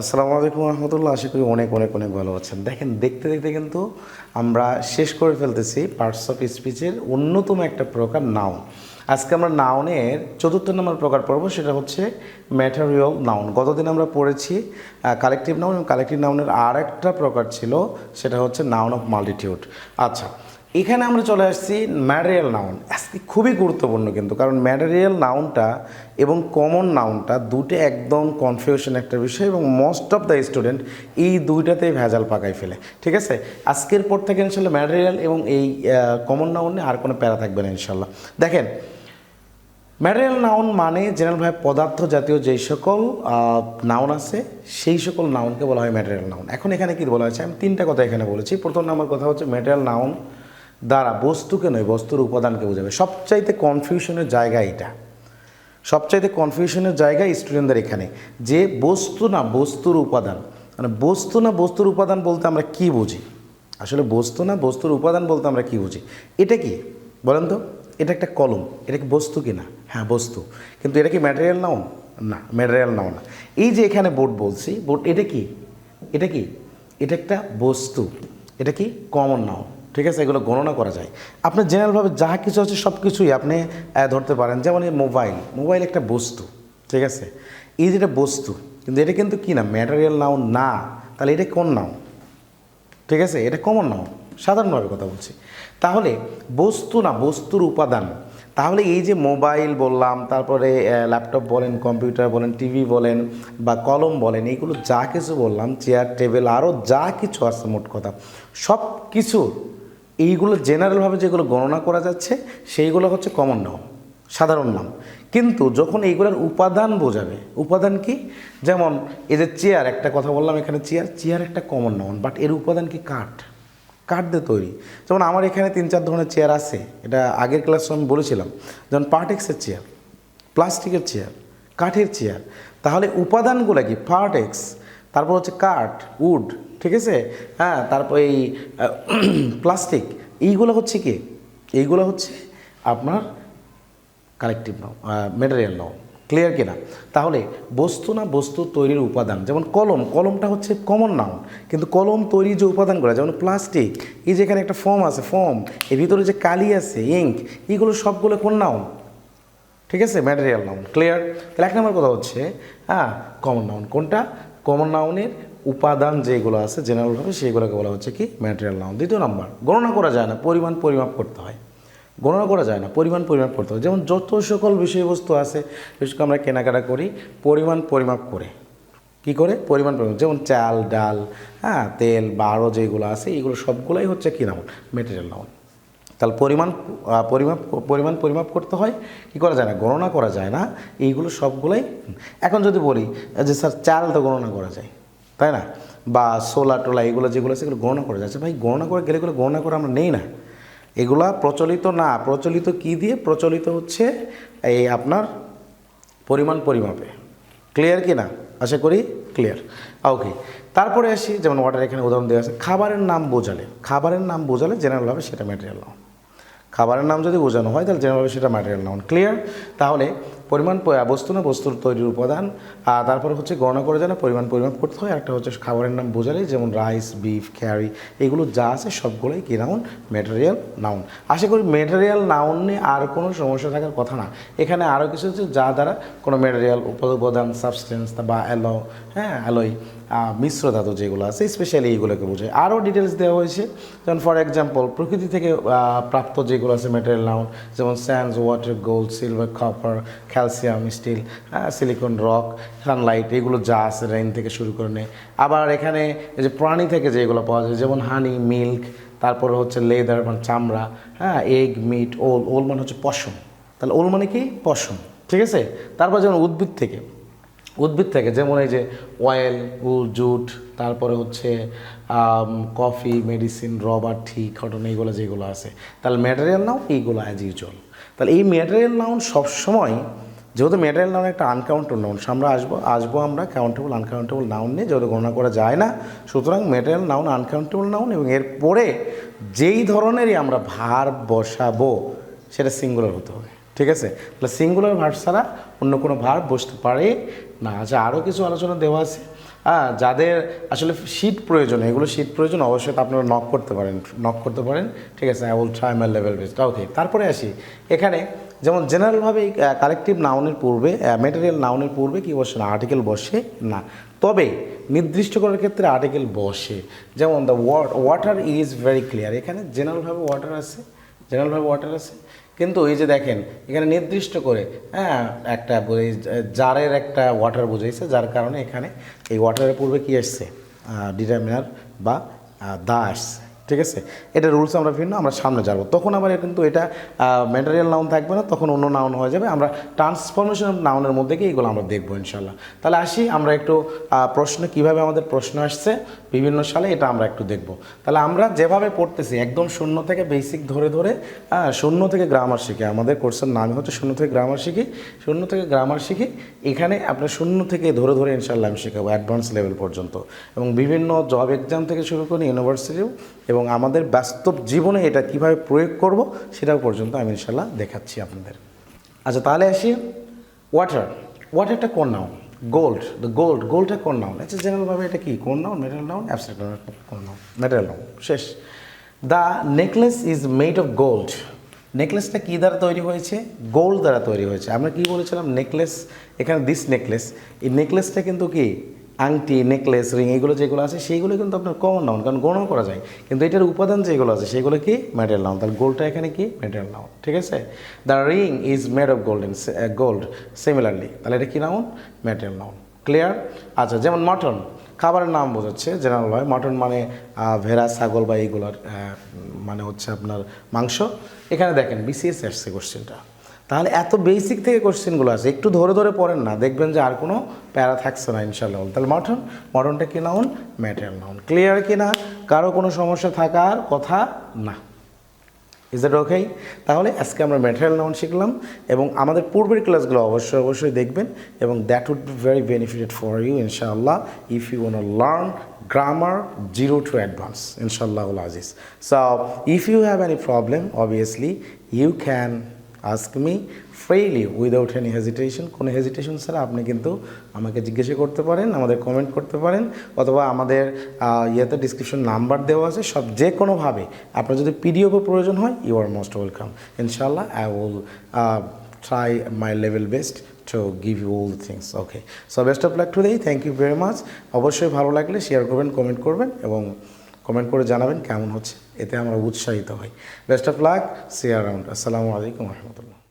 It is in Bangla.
আসসালামু আলাইকুম রহমতুল্লাহ, আশা করি অনেক অনেক অনেক ভালো আছেন। দেখেন, দেখতে দেখতে কিন্তু আমরা শেষ করে ফেলতেছি পার্টস অফ স্পিচের অন্যতম একটা প্রকার নাউন আজকে আমরা নাউনের চতুর্থ নম্বর প্রকার পড়ব, সেটা হচ্ছে ম্যাটারিয়াল নাউন গতদিন আমরা পড়েছি কালেকটিভ নাউন এবং কালেকটিভ নাউনের আর একটা প্রকার ছিল, সেটা হচ্ছে নাউন অফ মাল্টিটিউড আচ্ছা এখানে আমরা চলে আসছি ম্যাটেরিয়াল নাউন। আজকে খুবই গুরুত্বপূর্ণ কিন্তু, কারণ ম্যাটেরিয়াল নাউনটা এবং কমন নাউনটা দুটো একদম কনফিউশন একটা বিষয় এবং মোস্ট অফ দ্য স্টুডেন্ট এই দুইটাতেই ভেজাল পাকাই ফেলে, ঠিক আছে? আজকের পর থেকে ইনশাল্লাহ ম্যাটেরিয়াল এবং এই কমন নাউনে আর কোনো প্যারা থাকবে না ইনশাল্লাহ। দেখেন, ম্যাটেরিয়াল নাউন মানে জেনারেলভাবে পদার্থ জাতীয় যেই সকল নাউন আছে, সেই সকল নাউনকে বলা হয় ম্যাটেরিয়াল নাউন। এখন এখানে কী বলা হয়েছে? আমি তিনটা কথা এখানে বলেছি। প্রথম নাম্বার কথা হচ্ছে ম্যাটেরিয়াল নাউন দ্বারা বস্তুকে নয়, বস্তুর উপাদানকে বোঝাবে। সবচাইতে কনফিউশনের জায়গা এটা সবচাইতে কনফিউশনের জায়গা স্টুডেন্টদের এখানে। যে বস্তু না বস্তুর উপাদান। মানে বস্তু না বস্তুর উপাদান বলতে আমরা কি বুঝি? আসলে বস্তু না বস্তুর উপাদান বলতে আমরা কি বুঝি? এটা কি? বলেন তো। এটা একটা কলম। এটা কি বস্তু কি না? হ্যাঁ বস্তু। কিন্তু এটা কি ম্যাটেরিয়াল নাউন না ম্যাটেরিয়াল নাউন না। এই যে এখানে বোর্ড বলছি বোর্ড এটা কি? এটা কি? এটা একটা বস্তু। এটা কি? কমন নাউন ঠিক আছে? এগুলো গণনা করা যায়। আপনি জেনারেলভাবে যা কিছু আছে সব কিছুই আপনি ধরতে পারেন। যেমন এই মোবাইল মোবাইল একটা বস্তু, ঠিক আছে? এই যেটা বস্তু, কিন্তু এটা কিন্তু কি না? ম্যাটেরিয়াল নাও না, তাহলে এটা কোন নাউন ঠিক আছে? এটা কমন নাউন সাধারণভাবে কথা বলছি। তাহলে বস্তু না, বস্তুর উপাদান। তাহলে এই যে মোবাইল বললাম, তারপরে ল্যাপটপ বলেন কম্পিউটার বলেন টিভি বলেন, বা কলম বলেন, এইগুলো যা কিছু বললাম চেয়ার টেবিল আরও যা কিছু আছে মোট কথা সব কিছু এইগুলো জেনারেলভাবে যেগুলো গণনা করা যাচ্ছে, সেইগুলো হচ্ছে কমন নাম সাধারণ নাম কিন্তু যখন এইগুলোর উপাদান বোঝাবে, উপাদান কি? যেমন এই যে চেয়ার একটা কথা বললাম এখানে চেয়ার চেয়ার একটা কমন নাউন বাট এর উপাদান কি? কাঠ। কাঠ দিয়ে তৈরি। যেমন আমার এখানে তিন চার ধরনের চেয়ার আছে, এটা আগের ক্লাসে আমি বলেছিলাম। যেমন পার্টেক্সের চেয়ার প্লাস্টিকের চেয়ার কাঠের চেয়ার তাহলে উপাদানগুলো কি? পার্টেক্স তারপর হচ্ছে কাঠ উড ঠিক আছে? হ্যাঁ তারপর এই প্লাস্টিক এইগুলো হচ্ছে কি? এইগুলো হচ্ছে আপনার collective noun material noun clear কিনা তাহলে বস্তু না বস্তু তৈরির উপাদান, যেমন কলম, কলমটা হচ্ছে কমন নাউন কিন্তু কলম তৈরির যে উপাদানগুলো, যেমন প্লাস্টিক এই যেখানে একটা ফর্ম আছে ফর্ম এর ভিতরে যে কালি আছে ইঙ্ক এইগুলো সবগুলো কোন নাউন ঠিক আছে? ম্যাটেরিয়াল নাউন ক্লিয়ার তাহলে এক নম্বর কথা হচ্ছে হ্যাঁ কমন নাউন কোনটা? কমন নাউনের উপাদান যেগুলো আছে জেনারেলভাবে সেইগুলোকে বলা হচ্ছে কি? ম্যাটেরিয়াল নাউন দ্বিতীয় নাম্বার, গণনা করা যায় না, পরিমাণ পরিমাপ করতে হয়। গণনা করা যায় না, পরিমাণ পরিমাপ করতে হয়। যেমন যত সকল বিষয়বস্তু আছে, বিশেষ করে আমরা কেনাকাটা করি, পরিমাণ পরিমাপ করে। কি করে? পরিমাণ পরিমাপ। যেমন চাল, ডাল হ্যাঁ তেল বা আরও যেগুলো আছে, এগুলো সবগুলোই হচ্ছে কী নাউন মেটেরিয়াল নাউন তাহলে পরিমাণ পরিমাপ পরিমাণ পরিমাপ করতে হয়। কি করা যায় না? গণনা করা যায় না। এইগুলো সবগুলোই। এখন যদি বলি, যে স্যার চাল তো গণনা করা যায়। তাই না? বা সোলা টোলা এগুলো যেগুলো এগুলো গণনা করা যাচ্ছে ভাই, গণনা করে গেলে এগুলো গণনা করে আমরা নেই না। এগুলা প্রচলিত না, প্রচলিত কি দিয়ে? প্রচলিত হচ্ছে এই আপনার পরিমাণ পরিমাপে। ক্লিয়ার কি না? আশা করি ক্লিয়ার ওকে তারপরে আসি, যেমন ওয়াটার এখানে উদাহরণ দেওয়া আছে। খাবারের নাম বোঝালে। খাবারের নাম বোঝালে জেনারেলভাবে সেটা ম্যাটেরিয়াল নাম খাবারের নাম যদি বোঝানো হয়, তাহলে জেনারেলভাবে সেটা ম্যাটেরিয়াল নাউন ক্লিয়ার তাহলে পরিমাণ বস্তু না, বস্তুর তৈরির উপাদান। আর তারপরে হচ্ছে গণনা করে জানা পরিমাণ পরিমাপ করতে হয়। একটা হচ্ছে খাবারের নাম বোঝালে যেমন রাইস, বিফ, ক্যারি, এগুলো যা আছে সবগুলোই কী নাউন? Material noun. আশা করি ম্যাটেরিয়াল নাউন নিয়ে আর কোনো সমস্যা থাকার কথা না। এখানে আরও কিছু হচ্ছে যা দ্বারা কোনো ম্যাটেরিয়াল উপাদান সাবস্টেন্স বা অ্যালো হ্যাঁ অ্যালোই মিশ্র ধাতু যেগুলো আছে স্পেশালি এইগুলোকে বোঝায়। আরও ডিটেলস দেওয়া হয়েছে। যেমন ফর এক্সাম্পল প্রকৃতি থেকে প্রাপ্ত যেগুলো আছে মেটেরিয়াল নাউন, যেমন sands water gold silver copper calcium steel silicon rock sunlight এগুলো যা আছে রেইন থেকে শুরু করে নেয় আবার এখানে যে প্রাণী থেকে যেগুলো পাওয়া যায়, যেমন হানি মিল্ক তারপরে হচ্ছে লেদার মানে চামড়া হ্যাঁ এগ মিট ওল ওল মানে হচ্ছে পশম। তাহলে ওল মানে কি? পশম, ঠিক আছে? তারপর যেমন উদ্ভিদ থেকে উদ্ভিদ থেকে যেমন এই যে অয়েল উল জুট তারপরে হচ্ছে coffee medicine rubber tea cotton এইগুলো যেগুলো আছে। তাহলে ম্যাটেরিয়াল নাউন এইগুলো অ্যাজ ইউজুয়াল তাহলে এই ম্যাটেরিয়াল নাউন সবসময় যেহেতু ম্যাটেরিয়াল নাউন একটা আনকাউন্টেবল নাউন আমরা আসব আসব আমরা কাউন্টেবল আনকাউন্টেবল নাউন নিয়ে, যেহেতু গণনা করা যায় না, সুতরাং ম্যাটেরিয়াল নাউন আনকাউন্টেবল নাউন এবং এরপরে যেই ধরনেরই আমরা ভার বসাবো, সেটা সিঙ্গুলার হতে হবে, ঠিক আছে? তাহলে সিঙ্গুলার ভার্ব ছাড়া অন্য কোনো ভার্ব বসতে পারে না। আচ্ছা আরও কিছু আলোচনা দেওয়া আছে। হ্যাঁ যাদের আসলে শীত প্রয়োজন, এগুলো শীত প্রয়োজন, অবশ্যই আপনারা নক করতে পারেন নক করতে পারেন, ঠিক আছে? I will try my level best okay তারপরে আসি। এখানে যেমন জেনারেলভাবে কালেকটিভ নাউনের পূর্বে ম্যাটেরিয়াল নাউনের পূর্বে কি বসে না আর্টিকেল বসে না। তবে নির্দিষ্ট করার ক্ষেত্রে আর্টিকেল বসে। যেমন the water is very clear এখানে জেনারেলভাবে ওয়াটার আছে জেনারেলভাবে ওয়াটার আছে। কিন্তু এই যে দেখেন, এখানে নির্দিষ্ট করে হ্যাঁ একটা জারের একটা ওয়াটার বুঝাইছে, যার কারণে এখানে এই ওয়াটারের পূর্বে কি আসছে? ডিটারমিনার বা দা আসছে। ঠিক আছে? এটা রুলস আমরা ভিন্ন, আমরা সামনে যাব। তখন আবার কিন্তু এটা ম্যাটেরিয়াল নাউন থাকবে না, তখন অন্য নাউন হয়ে যাবে। আমরা ট্রান্সফরমেশন নাউনের মধ্যে গিয়ে এগুলো আমরা দেখব ইনশাল্লাহ তাহলে আসি আমরা একটু প্রশ্ন কীভাবে আমাদের প্রশ্ন আসছে, বিভিন্ন সালে এটা আমরা একটু দেখব। তাহলে আমরা যেভাবে পড়তেছি, একদম শূন্য থেকে বেসিক ধরে ধরে শূন্য থেকে গ্রামার শিখি। আমাদের কোর্সের নামই হচ্ছে শূন্য থেকে গ্রামার শিখি, শূন্য থেকে গ্রামার শিখি। এখানে আপনার শূন্য থেকে ধরে ধরে ইনশাল্লাহ আমি শেখাবো অ্যাডভান্স লেভেল পর্যন্ত। এবং বিভিন্ন জব এক্সাম থেকে শুরু করে ইউনিভার্সিটিও এবং আমাদের বাস্তব জীবনে এটা কীভাবে প্রয়োগ করব সেটাও পর্যন্ত আমি ইনশাল্লাহ দেখাচ্ছি আপনাদের। আচ্ছা তাহলে আসি ওয়াটার ওয়াটারটা কোন নাউন গোল্ড দ্য গোল্ড গোল্ডটা কোন নাউন আচ্ছা জেনারেলভাবে এটা কি? কোন নাউন মেটাল নাউন অ্যাবস্ট্রাক্ট কোন নাউন মেটাল নাউন শেষ। The necklace is made of gold নেকলেসটা কী দ্বারা তৈরি হয়েছে? গোল্ড দ্বারা তৈরি হয়েছে। আমরা কি বলেছিলাম? নেকলেস এখানে দিস নেকলেস এই নেকলেসটা কিন্তু কি? আংটি নেকলেস রিং এগুলো যেগুলো আছে, সেইগুলো কিন্তু আপনার কমন নাউন কারণ গণনা করা যায়। কিন্তু এটার উপাদান যেগুলো আছে, সেগুলো কি? মেটেরিয়াল নাউন তাহলে গোল্ডটা এখানে কি? মেটেরিয়াল নাউন ঠিক আছে? The ring is made of golden gold similarly তাহলে এটা কি নাউন মেটেরিয়াল নাউন ক্লিয়ার আচ্ছা যেমন মটন খাবারের নাম বোঝাচ্ছে জেনারেল হয়। মটন মানে ভেড়া, ছাগল বা এইগুলোর মানে হচ্ছে আপনার মাংস। এখানে দেখেন বিসিএস আসছে কোশ্চেনটা তাহলে এত বেসিক থেকে কোশ্চেনগুলো আছে একটু ধরে ধরে পড়েন না, দেখবেন যে আর কোনো প্যারা থাকছে না ইনশাল্লাহ তাহলে মটন মটনটা কি নাউন ম্যাটেরিয়াল নাউন ক্লিয়ার কি না কারও কোনো সমস্যা থাকার কথা না। ইজ দ্যাট ওকে তাহলে আজকে আমরা ম্যাটেরিয়াল নাউন শিখলাম এবং আমাদের পূর্বের ক্লাসগুলো অবশ্যই অবশ্যই দেখবেন এবং that would be very benefited for you ইনশাআল্লাহ if you want learn grammar zero to advance inshallah aziz so, if you have any problem, obviously, you can ask me freely without any hesitation কোনো হেজিটেশন ছাড়া আপনি কিন্তু আমাকে জিজ্ঞাসা করতে পারেন, আমাদের কমেন্ট করতে পারেন, অথবা আমাদের ইয়েতে ডিসক্রিপশন নাম্বার দেওয়া আছে। সব যে কোনোভাবে আপনার যদি পিডিএফও প্রয়োজন হয় ইউ আর মোস্ট ওয়েলকাম ইনশাল্লাহ I will try my level best to give you all things okay so best of luck today thank you very much অবশ্যই ভালো লাগলে শেয়ার করবেন কমেন্ট করবেন, এবং কমেন্ট করে জানাবেন কেমন হচ্ছে। এতে আমরা উৎসাহিত হই। Best of luck see around আসসালামু আলাইকুম রহমতুল্লাহ।